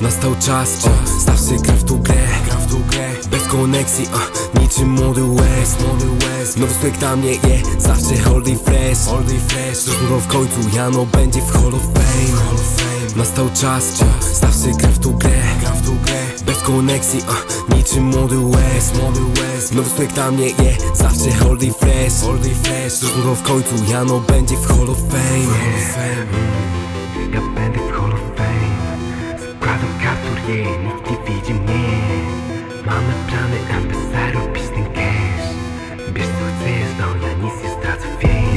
Nastał czas, o, zawsze gra w tą grę Gram w tą grę, bez koneksji, o, niczym młody West Młody West, nowy spektakl na mnie, je Zawsze hold it fresh, hold it fresh w końcu, Jano będzie w Hall of Fame. Hall of Fame. Nastał czas, o, zawsze gra w tą grę. Gram w tą grę, bez koneksji, o, niczym młody West Młody West, nowy spektakl na mnie, je Zawsze hold it fresh, hold it fresh w końcu, Jano będzie w Hall of Fame. Hall of Fame. Ja będę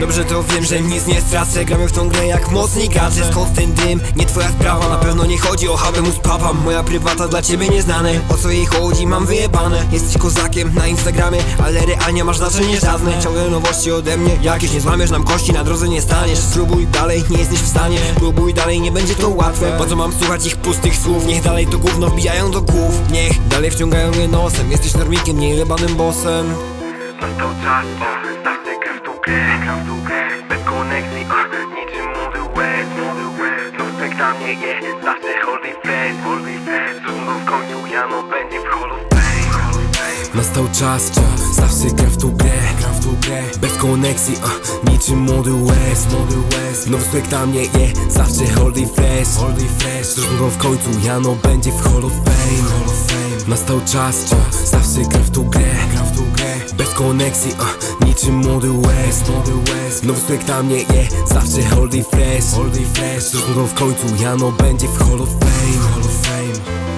Dobrze to wiem, że nic nie stracę. Gramy w tą grę jak mocni gacze Skąd ten dym? Nie twoja sprawa Na pewno nie chodzi o hałę mu spapam Moja prywata dla ciebie nieznane. O co jej chodzi mam wyjebane. Jesteś kozakiem na Instagramie Ale realnie masz znaczenie żadne. Ciągle nowości ode mnie Jakieś nie złamiesz nam kości Na drodze nie staniesz. Spróbuj dalej, nie jesteś w stanie. Próbuj dalej, nie będzie to łatwe. Po co mam słuchać ich pustych słów? Niech dalej to gówno wbijają do głów. Niech dalej wciągają mnie nosem. Jesteś normikiem, nie bossem. Nastał czas, no spektakl na mnie, je Zawsze hold it fresh, hold it fresh Zrozumiał w końcu, Jano będzie w Hall of Fame. Nastał czas, o, zawsze gra w tą grę Gram w tą grę, bez koneksji, o, niczym młody West Młody West, nowy spektakl na mnie, je Zawsze hold it fresh, hold it fresh Zrozumiał w końcu, Jano będzie w Hall of Fame. Hall of Fame. Nastał czas, o, zawsze gra w tą grę Gram w tą grę, bez koneksji, o, niczym młody West nowy spektakl na mnie, je Zawsze hold it fresh, hold w końcu, Jano będzie w Hall of Fame